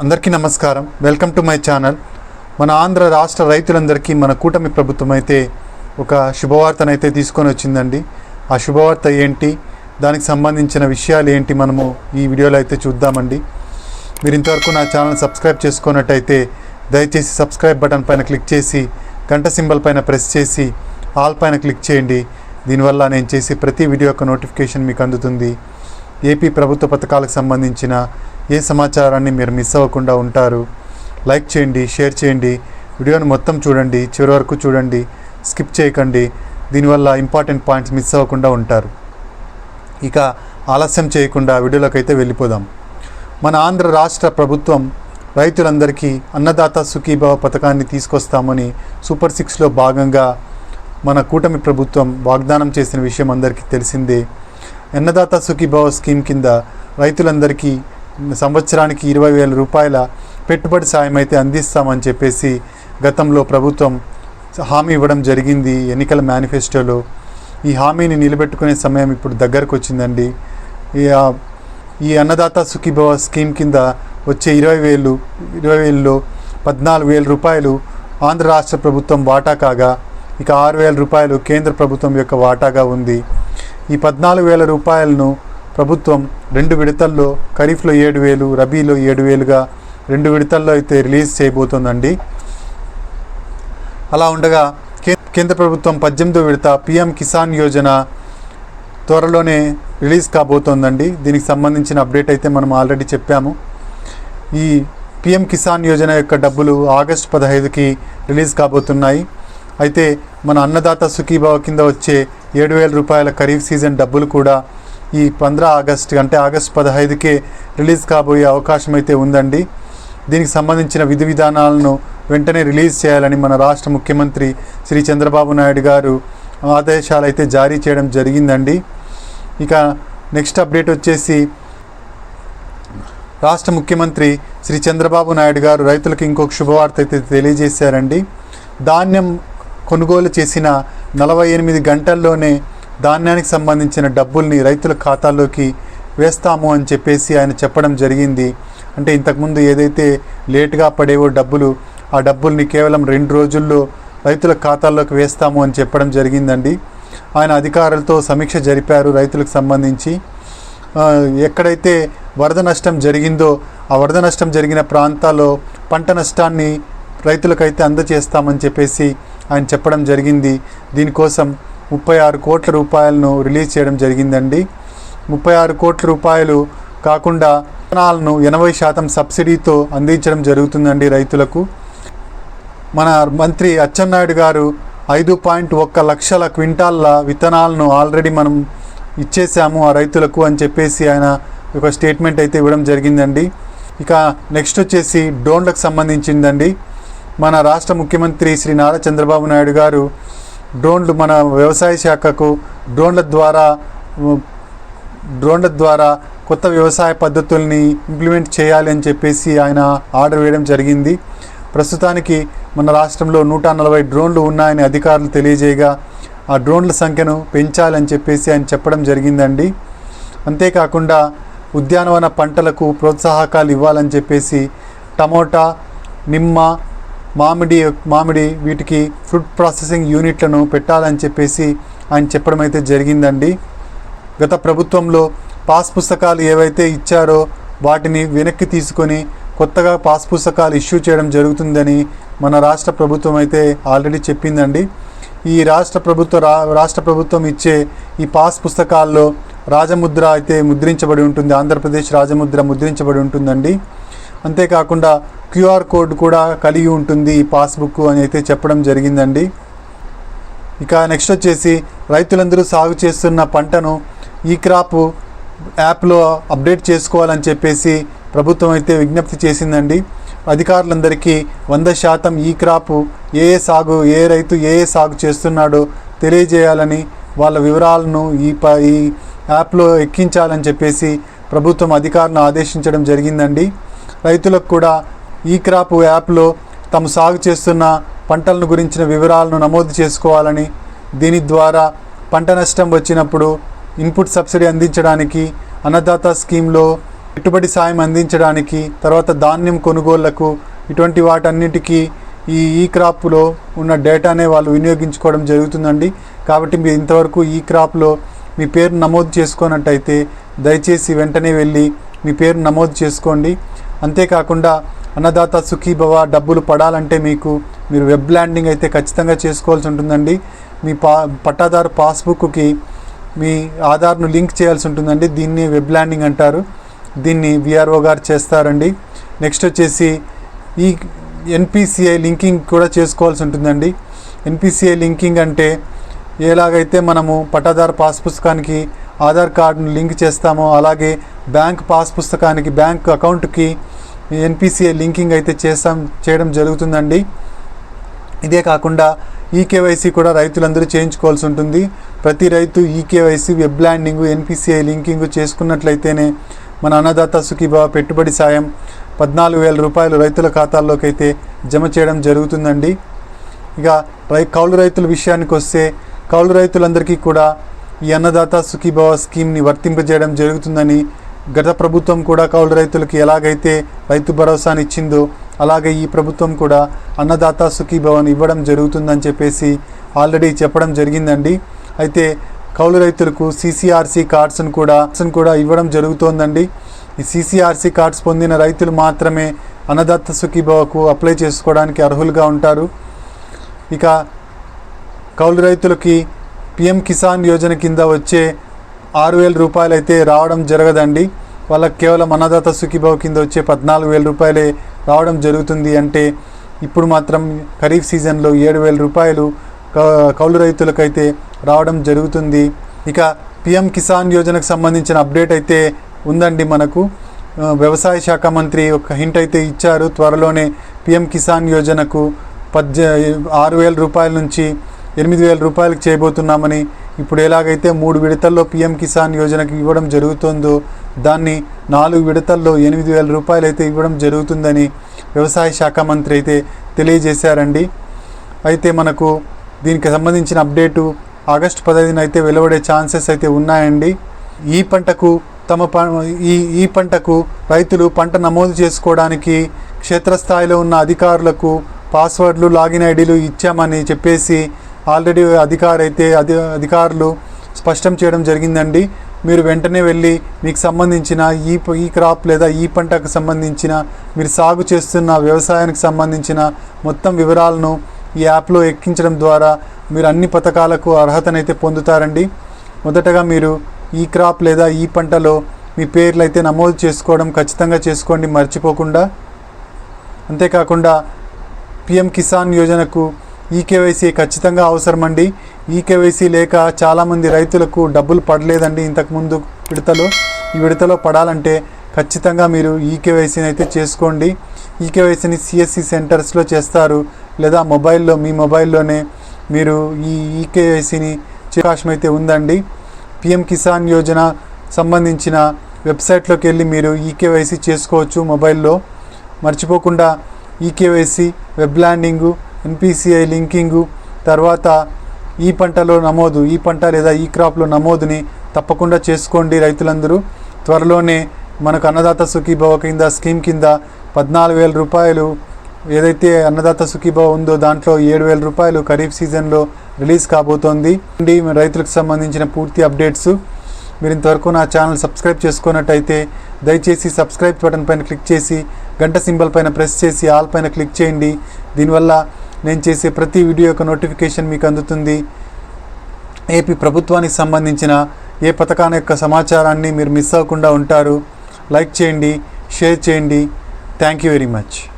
అందరికీ నమస్కారం. Welcome to my channel. మన ఆంధ్ర రాష్ట్ర రైతులందరికీ మన కూటమి ప్రభుత్వం అయితే ఒక శుభవార్తనైతే తీసుకొని వచ్చిందండి. ఆ శుభవార్త ఏంటి? దానికి సంబంధించిన విషయాలు ఏంటి? మనము ఈ వీడియోలో అయితే చూద్దామండి. మీరు ఇంతవరకు నా ఛానల్ సబ్స్క్రైబ్ చేసుకున్నట్టయితే దయచేసి సబ్స్క్రైబ్ బటన్ పైన క్లిక్ చేసి గంట సింబల్ పైన ప్రెస్ చేసి ఆల్ పైన క్లిక్ చేయండి. దీనివల్ల నేను చేసే ప్రతి వీడియో యొక్క నోటిఫికేషన్ మీకు అందుతుంది. ఏపీ ప్రభుత్వ పథకాలకు సంబంధించిన ఏ సమాచారాన్ని మీరు మిస్ అవ్వకుండా ఉంటారు? లైక్ చేయండి షేర్ చేయండి. వీడియోను మొత్తం చూడండి చివరి వరకు చూడండి స్కిప్ చేయకండి. దీనివల్ల ఇంపార్టెంట్ పాయింట్స్ మిస్ అవ్వకుండా ఉంటారు. ఇక ఆలస్యం చేయకుండా వీడియోలోకి అయితే వెళ్ళిపోదాం. మన ఆంధ్ర రాష్ట్ర ప్రభుత్వం రైతులందరికీ అన్నదాత సుఖీభావ పథకాన్ని తీసుకొస్తామని సూపర్ సిక్స్లో భాగంగా మన కూటమి ప్రభుత్వం వాగ్దానం చేసిన విషయం అందరికీ తెలిసిందే. అన్నదాత సుఖీభావ స్కీమ్ కింద రైతులందరికీ సంవత్సరానికి ఇరవై వేల రూపాయల పెట్టుబడి సాయం అయితే అందిస్తామని చెప్పేసి గతంలో ప్రభుత్వం హామీ ఇవ్వడం జరిగింది ఎన్నికల మేనిఫెస్టోలో. ఈ హామీని నిలబెట్టుకునే సమయం ఇప్పుడు దగ్గరకు వచ్చిందండి. ఈ ఈ అన్నదాత సుఖీభవ స్కీమ్ కింద వచ్చే ఇరవై వేలు ఇరవై వేలలో పద్నాలుగు వేల రూపాయలు ఆంధ్ర రాష్ట్ర ప్రభుత్వం వాటా కాగా ఇక ఆరు వేల రూపాయలు కేంద్ర ప్రభుత్వం యొక్క వాటాగా ఉంది. ఈ పద్నాలుగు వేల రూపాయలను ప్రభుత్వం రెండు విడతల్లో ఖరీఫ్లో ఏడు వేలు రబీలో ఏడు వేలుగా రెండు విడతల్లో అయితే రిలీజ్ చేయబోతోందండి. అలా ఉండగా కే- కేంద్ర ప్రభుత్వం పద్దెనిమిదో విడత పిఎం కిసాన్ యోజన త్వరలోనే రిలీజ్ కాబోతోందండి. దీనికి సంబంధించిన అప్డేట్ అయితే మనం ఆల్రెడీ చెప్పాము. ఈ పిఎం కిసాన్ యోజన యొక్క డబ్బులు ఆగస్టు పదహైదుకి రిలీజ్ కాబోతున్నాయి. అయితే మన అన్నదాత సుఖీభావ కింద వచ్చే ఏడు వేల రూపాయల ఖరీఫ్ సీజన్ డబ్బులు కూడా ఈ పంద్రా ఆగస్టు అంటే ఆగస్టు పదహైదుకే రిలీజ్ కాబోయే అవకాశం అయితే ఉందండి. దీనికి సంబంధించిన విధి విధానాలను వెంటనే రిలీజ్ చేయాలని మన రాష్ట్ర ముఖ్యమంత్రి శ్రీ చంద్రబాబు నాయుడు గారు ఆదేశాలు అయితే జారీ చేయడం జరిగిందండి. ఇక నెక్స్ట్ అప్డేట్ వచ్చేసి రాష్ట్ర ముఖ్యమంత్రి శ్రీ చంద్రబాబు నాయుడు గారు రైతులకు ఇంకొక శుభవార్త అయితే తెలియజేశారండి. ధాన్యం కొనుగోలు చేసిన నలభై ఎనిమిది గంటల్లోనే ధాన్యానికి సంబంధించిన డబ్బుల్ని రైతుల ఖాతాల్లోకి వేస్తాము అని చెప్పేసి ఆయన చెప్పడం జరిగింది. అంటే ఇంతకుముందు ఏదైతే లేటుగా పడేవో డబ్బులు ఆ డబ్బుల్ని కేవలం రెండు రోజుల్లో రైతుల ఖాతాల్లోకి వేస్తాము అని చెప్పడం జరిగిందండి. ఆయన అధికారులతో సమీక్ష జరిపారు రైతులకు సంబంధించి. ఎక్కడైతే వరద నష్టం జరిగిందో ఆ వరద నష్టం జరిగిన ప్రాంతాల్లో పంట నష్టాన్ని రైతులకైతే అందజేస్తామని చెప్పేసి ఆయన చెప్పడం జరిగింది. దీనికోసం ముప్పై ఆరు కోట్ల రూపాయలను రిలీజ్ చేయడం జరిగిందండి. ముప్పై ఆరు కోట్ల రూపాయలు కాకుండా విత్తనాలను ఎనభై శాతం సబ్సిడీతో అందించడం జరుగుతుందండి రైతులకు. మన మంత్రి అచ్చెన్నాయుడు గారు ఐదు పాయింట్ ఒక్క లక్షల క్వింటాల్ల విత్తనాలను ఆల్రెడీ మనం ఇచ్చేసాము ఆ రైతులకు అని చెప్పేసి ఆయన ఒక స్టేట్మెంట్ అయితే ఇవ్వడం జరిగిందండి. ఇక నెక్స్ట్ వచ్చేసి డ్రోన్లకు సంబంధించిందండి. మన రాష్ట్ర ముఖ్యమంత్రి శ్రీ నారా చంద్రబాబు నాయుడు గారు డ్రోన్లు మన వ్యవసాయ శాఖకు డ్రోన్ల ద్వారా డ్రోన్ల ద్వారా కొత్త వ్యవసాయ పద్ధతుల్ని ఇంప్లిమెంట్ చేయాలి అని చెప్పేసి ఆయన ఆర్డర్ వేయడం జరిగింది. ప్రస్తుతానికి మన రాష్ట్రంలో నూట నలభై డ్రోన్లు ఉన్నాయని అధికారులు తెలియజేయగా ఆ డ్రోన్ల సంఖ్యను పెంచాలని చెప్పేసి ఆయన చెప్పడం జరిగిందండి. అంతేకాకుండా ఉద్యానవన పంటలకు ప్రోత్సాహకాలు ఇవ్వాలని చెప్పేసి టమోటా నిమ్మ మామిడి మామిడి వీటికి ఫుడ్ ప్రాసెసింగ్ యూనిట్లను పెట్టాలని చెప్పేసి ఆయన చెప్పడం అయితే జరిగిందండి. గత ప్రభుత్వంలో పాస్ పుస్తకాలు ఏవైతే ఇచ్చారో వాటిని వెనక్కి తీసుకొని కొత్తగా పాస్ పుస్తకాలు ఇష్యూ చేయడం జరుగుతుందని మన రాష్ట్ర ప్రభుత్వం అయితే ఆల్రెడీ చెప్పిందండి. ఈ రాష్ట్ర ప్రభుత్వ రా రాష్ట్ర ప్రభుత్వం ఇచ్చే ఈ పాస్ పుస్తకాల్లో రాజముద్ర అయితే ముద్రించబడి ఉంటుంది. ఆంధ్రప్రదేశ్ రాజముద్ర ముద్రించబడి ఉంటుందండి. అంతేకాకుండా క్యూఆర్ కోడ్ కూడా కలిగి ఉంటుంది ఈ పాస్బుక్ అని అయితే చెప్పడం జరిగిందండి. ఇక నెక్స్ట్ వచ్చేసి రైతులందరూ సాగు చేస్తున్న పంటను ఈ క్రాప్ యాప్లో అప్డేట్ చేసుకోవాలని చెప్పేసి ప్రభుత్వం అయితే విజ్ఞప్తి చేసిందండి. అధికారులందరికీ వంద శాతం ఈ క్రాప్ ఏ ఏ సాగు ఏ రైతు ఏ ఏ సాగు చేస్తున్నాడో తెలియజేయాలని వాళ్ళ వివరాలను ఈ ప ఈ యాప్లో ఎక్కించాలని చెప్పేసి ప్రభుత్వం అధికారులను ఆదేశించడం జరిగిందండి. రైతులకు కూడా ఈ క్రాప్ యాప్లో తాము సాగు చేస్తున్న పంటలను గురించిన వివరాలను నమోదు చేసుకోవాలని దీని ద్వారా పంట నష్టం వచ్చినప్పుడు ఇన్పుట్ సబ్సిడీ అందించడానికి అన్నదాత స్కీమ్లో పెట్టుబడి సాయం అందించడానికి తర్వాత ధాన్యం కొనుగోళ్ళకు ఇటువంటి వాటన్నిటికీ ఈ ఈ క్రాప్లో ఉన్న డేటానే వాళ్ళు వినియోగించుకోవడం జరుగుతుందండి. కాబట్టి మీరు ఇంతవరకు ఈ క్రాప్లో మీ పేరు నమోదు చేసుకున్నట్టయితే దయచేసి వెంటనే వెళ్ళి మీ పేరు నమోదు చేసుకోండి. అంతేకాకుండా అన్నదాత సుఖీభవ డబ్బులు పడాలంటే మీకు మీరు వెబ్ ల్యాండింగ్ అయితే ఖచ్చితంగా చేసుకోవాల్సి ఉంటుందండి. మీ పా పట్టాదారు పాస్బుక్కి మీ ఆధార్ను లింక్ చేయాల్సి ఉంటుందండి. దీన్ని వెబ్ ల్యాండింగ్ అంటారు. దీన్ని విఆర్ఓ గారు చేస్తారండి. నెక్స్ట్ వచ్చేసి ఈ ఎన్పిసిఐ లింకింగ్ కూడా చేసుకోవాల్సి ఉంటుందండి. ఎన్పిసిఐ లింకింగ్ అంటే ఎలాగైతే మనము పట్టాదారు పాస్ పుస్తకానికి ఆధార్ కార్డును లింక్ చేస్తామో అలాగే బ్యాంక్ పాస్ పుస్తకానికి బ్యాంక్ అకౌంట్కి ఎన్పిసిఐ లింకింగ్ అయితే చేస్తాం చేయడం జరుగుతుందండి. ఇదే కాకుండా ఈకేవైసీ కూడా రైతులందరూ చేయించుకోవాల్సి ఉంటుంది. ప్రతి రైతు eKYC web landing NPCI linking చేసుకున్నట్లయితేనే మన అన్నదాత సుఖీభావ పెట్టుబడి సాయం పద్నాలుగు వేల రూపాయలు రైతుల ఖాతాల్లోకి అయితే జమ చేయడం జరుగుతుందండి. ఇక రై కౌలు రైతుల విషయానికి వస్తే కౌలు రైతులందరికీ కూడా ఈ అన్నదాత సుఖీభావ స్కీమ్ని వర్తింపజేయడం జరుగుతుందని గత ప్రభుత్వం కూడా కౌలు రైతులకి ఎలాగైతే రైతు భరోసాని ఇచ్చిందో అలాగే ఈ ప్రభుత్వం కూడా అన్నదాత సుఖీభవన్ ఇవ్వడం జరుగుతుందని చెప్పేసి ఆల్రెడీ చెప్పడం జరిగిందండి. అయితే కౌలు రైతులకు సీసీఆర్సీ కార్డ్స్ను కూడా కూడా ఇవ్వడం జరుగుతోందండి. ఈ సీసీఆర్సీ కార్డ్స్ పొందిన రైతులు మాత్రమే అన్నదాత సుఖీభవకు అప్లై చేసుకోవడానికి అర్హులుగా ఉంటారు. ఇక కౌలు రైతులకి పిఎం కిసాన్ యోజన కింద వచ్చే ఆరు వేల రూపాయలు అయితే రావడం జరగదండి. వాళ్ళకి కేవలం అన్నదాత సుఖీభావ కింద వచ్చే పద్నాలుగు వేల రూపాయలే రావడం జరుగుతుంది అంటే ఇప్పుడు మాత్రం ఖరీఫ్ సీజన్లో ఏడు వేల రూపాయలు కౌ- కౌలు రైతులకైతే రావడం జరుగుతుంది. ఇక పిఎం కిసాన్ యోజనకు సంబంధించిన అప్డేట్ అయితే ఉందండి మనకు. వ్యవసాయ శాఖ మంత్రి ఒక హింట్ అయితే ఇచ్చారు. త్వరలోనే పిఎం కిసాన్ యోజనకు పద్దె ఆరు వేల రూపాయల నుంచి ఎనిమిది వేల రూపాయలకు చేయబోతున్నామని ఇప్పుడు ఎలాగైతే మూడు విడతల్లో పీఎం కిసాన్ యోజనకి ఇవ్వడం జరుగుతుందో దాన్ని నాలుగు విడతల్లో ఎనిమిది వేల రూపాయలు అయితే ఇవ్వడం జరుగుతుందని వ్యవసాయ శాఖ మంత్రి అయితే తెలియజేశారండి. అయితే మనకు దీనికి సంబంధించిన అప్డేటు ఆగస్టు పదహైదున అయితే వెలువడే ఛాన్సెస్ అయితే ఉన్నాయండి. ఈ పంటకు తమ ప ఈ ఈ పంటకు రైతులు పంట నమోదు చేసుకోవడానికి క్షేత్రస్థాయిలో ఉన్న అధికారులకు పాస్వర్డ్లు లాగిన్ ఐడీలు ఇచ్చామని చెప్పేసి ఆల్రెడీ అధికారైతే అధి అధికారులు స్పష్టం చేయడం జరిగిందండి. మీరు వెంటనే వెళ్ళి మీకు సంబంధించిన ఈ ఈ క్రాప్ లేదా ఈ పంటకు సంబంధించిన మీరు సాగు చేస్తున్న వ్యవసాయానికి సంబంధించిన మొత్తం వివరాలను ఈ యాప్లో ఎక్కించడం ద్వారా మీరు అన్ని పథకాలకు అర్హతనైతే పొందుతారండి. మొదటగా మీరు ఈ క్రాప్ లేదా ఈ పంటలో మీ పేర్లు అయితే నమోదు చేసుకోవడం ఖచ్చితంగా చేసుకోండి మర్చిపోకుండా. అంతేకాకుండా పిఎం కిసాన్ యోజనకు ఈకేవైసీ ఖచ్చితంగా అవసరమండి. ఈకేవైసీ లేక చాలామంది రైతులకు డబ్బులు పడలేదండి ఇంతకుముందు విడతలో. ఈ విడతలో పడాలంటే ఖచ్చితంగా మీరు ఈకేవైసీని అయితే చేసుకోండి. ఈకేవైసీని సిఎస్సి సెంటర్స్లో చేస్తారు లేదా మొబైల్లో మీ మొబైల్లోనే మీరు ఈ ఈకేవైసీని అవకాశం అయితే ఉందండి. పిఎం కిసాన్ యోజన సంబంధించిన వెబ్సైట్లోకి వెళ్ళి మీరు ఈకేవైసీ చేసుకోవచ్చు మొబైల్లో. మర్చిపోకుండా eKYC web landing NPCI linking తర్వాత ఈ పంటలో నమోదు ఈ పంట లేదా ఈ క్రాప్లో నమోదుని తప్పకుండా చేసుకోండి రైతులందరూ. త్వరలోనే మనకు అన్నదాత సుఖీభవ కింద స్కీమ్ కింద పద్నాలుగు వేల రూపాయలు ఏదైతే అన్నదాత సుఖీభవ ఉందో దాంట్లో ఏడు వేల రూపాయలు ఖరీఫ్ సీజన్లో రిలీజ్ కాబోతోంది. అండి రైతులకు సంబంధించిన పూర్తి అప్డేట్స్. మీరు ఇంతవరకు నా ఛానల్ సబ్స్క్రైబ్ చేసుకున్నట్టయితే దయచేసి సబ్స్క్రైబ్ బటన్ పైన క్లిక్ చేసి గంట సింబల్ పైన ప్రెస్ చేసి ఆల్ పైన క్లిక్ చేయండి. దీనివల్ల నేను చేసే ప్రతి వీడియో యొక్క నోటిఫికేషన్ మీకు అందుతుంది. ఏపీ ప్రభుత్వానికి సంబంధించిన ఏ పథకాన్ని యొక్క సమాచారాన్ని మీరు మిస్ అవ్వకుండా ఉంటారు. లైక్ చేయండి షేర్ చేయండి. Thank you very much.